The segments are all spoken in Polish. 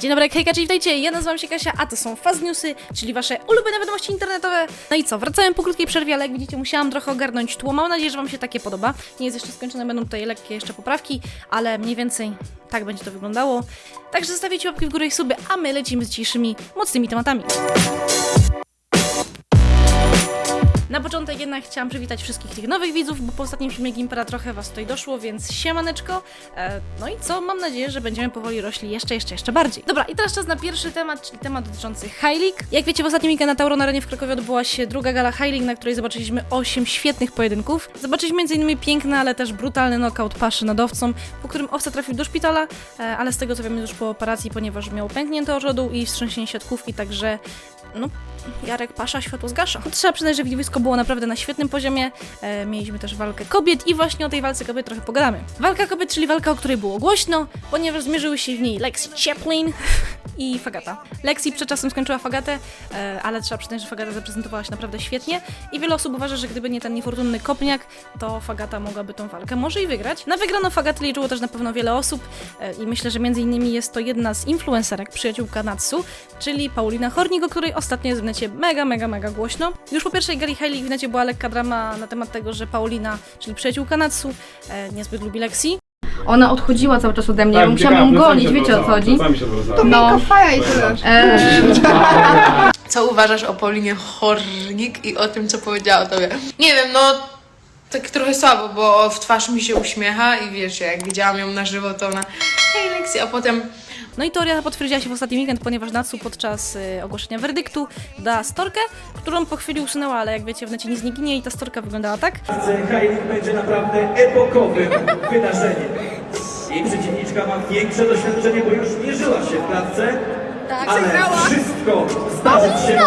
Dzień dobry, hejka, czyli witajcie, ja nazywam się Kasia, a to są Fast Newsy, czyli wasze ulubione wiadomości internetowe. No i co, wracałem po krótkiej przerwie, ale jak widzicie musiałam trochę ogarnąć tło. Mam nadzieję, że wam się takie podoba. Nie jest jeszcze skończone, będą tutaj lekkie jeszcze poprawki, ale mniej więcej tak będzie to wyglądało. Także zostawicie łapki w górę i suby, a my lecimy z dzisiejszymi mocnymi tematami. Na początek jednak chciałam przywitać wszystkich tych nowych widzów, bo po ostatnim filmie Gimpera trochę was tutaj doszło, więc siemaneczko. E, no i co, mam nadzieję, że będziemy powoli rośli jeszcze, jeszcze, jeszcze bardziej. Dobra, i teraz czas na pierwszy temat, czyli temat dotyczący League. Jak wiecie, w ostatnim weekend na Tauron Arenie w Krakowie odbyła się druga gala League, na której zobaczyliśmy 8 świetnych pojedynków. Zobaczyliśmy m.in. piękny, ale też brutalny knockout paszy nad owcą, po którym owca trafił do szpitala, e, ale z tego co wiemy już po operacji, ponieważ miał pęknięte orzodu i wstrząsienie siatkówki, także no, Jarek Pasza światło zgasza. Trzeba przyznać, że widowisko było naprawdę na świetnym poziomie. E, mieliśmy też walkę kobiet i właśnie o tej walce kobiet trochę pogadamy. Walka kobiet, czyli walka, o której było głośno, ponieważ zmierzyły się w niej Lexi Chaplin i Fagata. Lexi przed czasem skończyła Fagatę, e, ale trzeba przyznać, że Fagata zaprezentowała się naprawdę świetnie i wiele osób uważa, że gdyby nie ten niefortunny kopniak, to Fagata mogłaby tą walkę może i wygrać. Na wygraną Fagaty liczyło też na pewno wiele osób e, i myślę, że między innymi jest to jedna z influencerek, przyjaciółka Natsu, czyli Paulina Hornik, o której ostatnio jest w mega, mega, mega głośno. Już po pierwszej gali League w necie była lekka drama na temat tego, że Paulina, czyli przyjaciółka Natsu, e, niezbyt lubi Lexi. Ona odchodziła cały czas ode mnie, ja musiałam ją gonić, wiecie o co chodzi? To no. faja i tyle. Co uważasz o Paulinie Hornik i o tym, co powiedziała o tobie? Nie wiem, no tak trochę słabo, bo w twarz mi się uśmiecha i wiesz, jak widziałam ją na żywo, to ona hej Lexi, a potem No i teoria potwierdziła się w ostatni weekend, ponieważ Natsu podczas y, ogłoszenia werdyktu dała storkę, którą po chwili usunęła, ale jak wiecie w necie nic nie ginie i ta storka wyglądała tak. High będzie naprawdę epokowym wydarzeniem. Jej przeciwniczka ma większe doświadczenie, bo już mierzyła się w klatce. Tak, ale wszystko zdarzyć się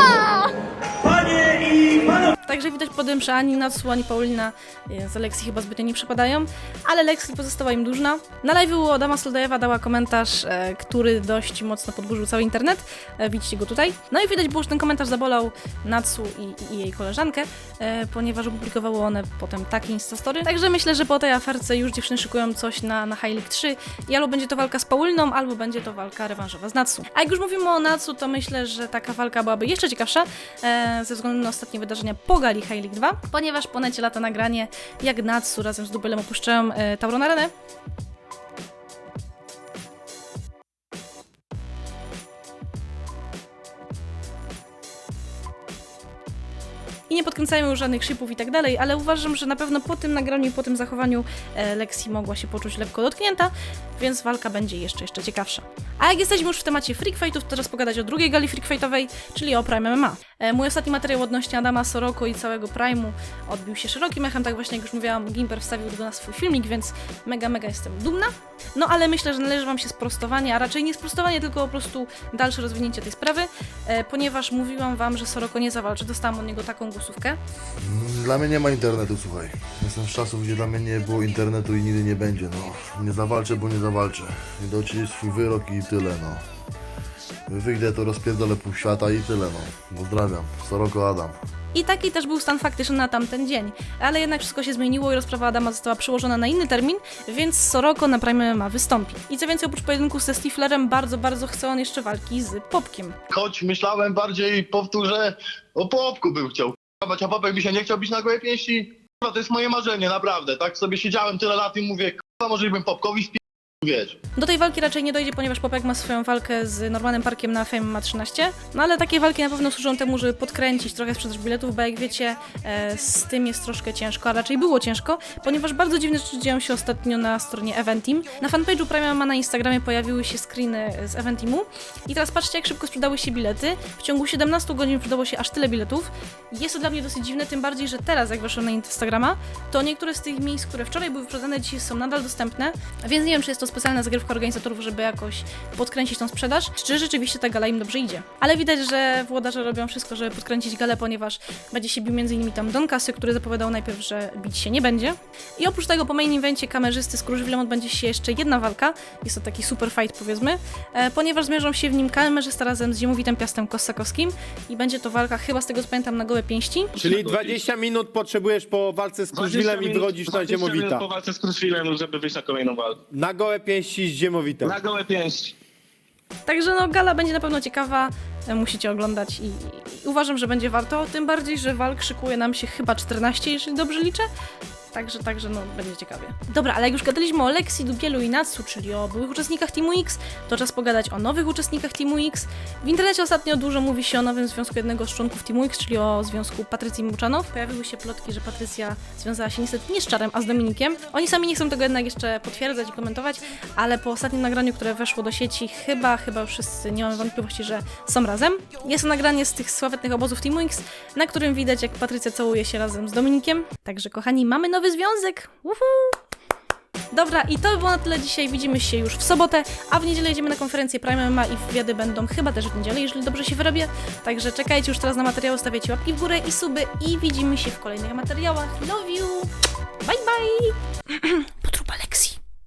Także widać po tym, że ani Natsu, ani Paulina y, z Lexi chyba zbytnio nie przepadają, ale Lexi pozostała im dłużna. Na live Adama Soldajewa dała komentarz, e, który dość mocno podburzył cały internet. E, widzicie go tutaj. No i widać było, że ten komentarz zabolał Natsu i, i jej koleżankę, e, ponieważ opublikowały one potem takie instastory. Także myślę, że po tej aferce już dziewczyny szykują coś na, na High League 3 i albo będzie to walka z Pauliną, albo będzie to walka rewanżowa z Natsu. A jak już mówimy o Natsu, to myślę, że taka walka byłaby jeszcze ciekawsza e, ze względu na ostatnie wydarzenia po gali High League 2, ponieważ po necie lata nagranie, jak Natsu razem z Dubelem opuszczają e, Tauron Arenę. I nie podkręcają już żadnych szybów i tak dalej, ale uważam, że na pewno po tym nagraniu i po tym zachowaniu e, Lexi mogła się poczuć lekko dotknięta, więc walka będzie jeszcze, jeszcze ciekawsza. A jak jesteśmy już w temacie freak fightów, to teraz pogadać o drugiej gali freak fightowej, czyli o Prime MMA. E, mój ostatni materiał odnośnie Adama Soroko i całego Prime'u odbił się szerokim echem, tak właśnie jak już mówiłam, Gimper wstawił go na swój filmik, więc mega, mega jestem dumna. No ale myślę, że należy wam się sprostowanie, a raczej nie sprostowanie, tylko po prostu dalsze rozwinięcie tej sprawy, e, ponieważ mówiłam wam, że Soroko nie zawalczy, dostałam od niego taką głosówkę. Dla mnie nie ma internetu, słuchaj. Jestem z czasów, gdzie dla mnie nie było internetu i nigdy nie będzie, no. Nie zawalczę, bo nie zawalczę. Doci swój wyrok i tyle, no. Wyjdę, to rozpierdolę pół świata i tyle, no. Pozdrawiam. Soroko Adam. I taki też był stan faktyczny na tamten dzień. Ale jednak wszystko się zmieniło i rozprawa Adama została przełożona na inny termin, więc Soroko na Prime MMA wystąpi. I co więcej, oprócz pojedynku ze Stiflerem, bardzo, bardzo chce on jeszcze walki z Popkiem. Choć myślałem bardziej, powtórzę, o Popku bym chciał k***ać, a Popek mi się nie chciał bić na gołe pięści. To jest moje marzenie, naprawdę. Tak sobie siedziałem tyle lat i mówię, kurwa, może bym Popkowi wpi... wiesz. Do tej walki raczej nie dojdzie, ponieważ Popek ma swoją walkę z Normanem Parkiem na Fame ma 13. No ale takie walki na pewno służą temu, żeby podkręcić trochę sprzedaż biletów, bo jak wiecie, e, z tym jest troszkę ciężko, a raczej było ciężko, ponieważ bardzo dziwne rzeczy dzieją się ostatnio na stronie Eventim. Na fanpage'u Prime ma na Instagramie pojawiły się screeny z Eventimu i teraz patrzcie, jak szybko sprzedały się bilety. W ciągu 17 godzin sprzedało się aż tyle biletów. Jest to dla mnie dosyć dziwne, tym bardziej, że teraz, jak weszłam na Instagrama, to niektóre z tych miejsc, które wczoraj były wyprzedane, dzisiaj są nadal dostępne, więc nie wiem, czy jest to specjalna zagrywka organizatorów, żeby jakoś podkręcić tą sprzedaż, czy rzeczywiście ta gala im dobrze idzie. Ale widać, że włodarze robią wszystko, żeby podkręcić galę, ponieważ będzie się bił między innymi tam Don Casio, który zapowiadał najpierw, że bić się nie będzie. I oprócz tego po main evencie kamerzysty z Kruszwilem odbędzie się jeszcze jedna walka, jest to taki super fight powiedzmy, e, ponieważ zmierzą się w nim kamerzysta razem z ziemowitem Piastem Kossakowskim i będzie to walka chyba z tego co pamiętam na gołe pięści. Czyli 20 minut potrzebujesz po walce z Kruszwilem i wychodzisz na 20 minut Ziemowita. po walce z Kruszwilem, żeby wyjść na kolejną walkę. Na gołe pięści z Ziemowitem. Na gołe pięści. Także no, gala będzie na pewno ciekawa, e, musicie oglądać i, i uważam, że będzie warto, tym bardziej, że walk szykuje nam się chyba 14, jeżeli dobrze liczę. Także, także no, będzie ciekawie. Dobra, ale jak już gadaliśmy o Lexi, Dubielu i Natsu, czyli o byłych uczestnikach Teamu X, to czas pogadać o nowych uczestnikach Teamu X. W internecie ostatnio dużo mówi się o nowym związku jednego z członków Teamu X, czyli o związku Patrycji Muczanow. Pojawiły się plotki, że Patrycja związała się niestety nie z Czarem, a z Dominikiem. Oni sami nie chcą tego jednak jeszcze potwierdzać i komentować, ale po ostatnim nagraniu, które weszło do sieci, chyba, chyba już wszyscy nie mamy wątpliwości, że są razem. Jest to nagranie z tych sławetnych obozów Teamu X, na którym widać, jak Patrycja całuje się razem z Dominikiem. Także kochani, mamy nowy związek! Uhu! Dobra, i to by było na tyle dzisiaj. Widzimy się już w sobotę, a w niedzielę jedziemy na konferencję Prime MMA i wywiady będą chyba też w niedzielę, jeżeli dobrze się wyrobię. Także czekajcie już teraz na materiały, stawiajcie łapki w górę i suby i widzimy się w kolejnych materiałach. Love you! Bye bye!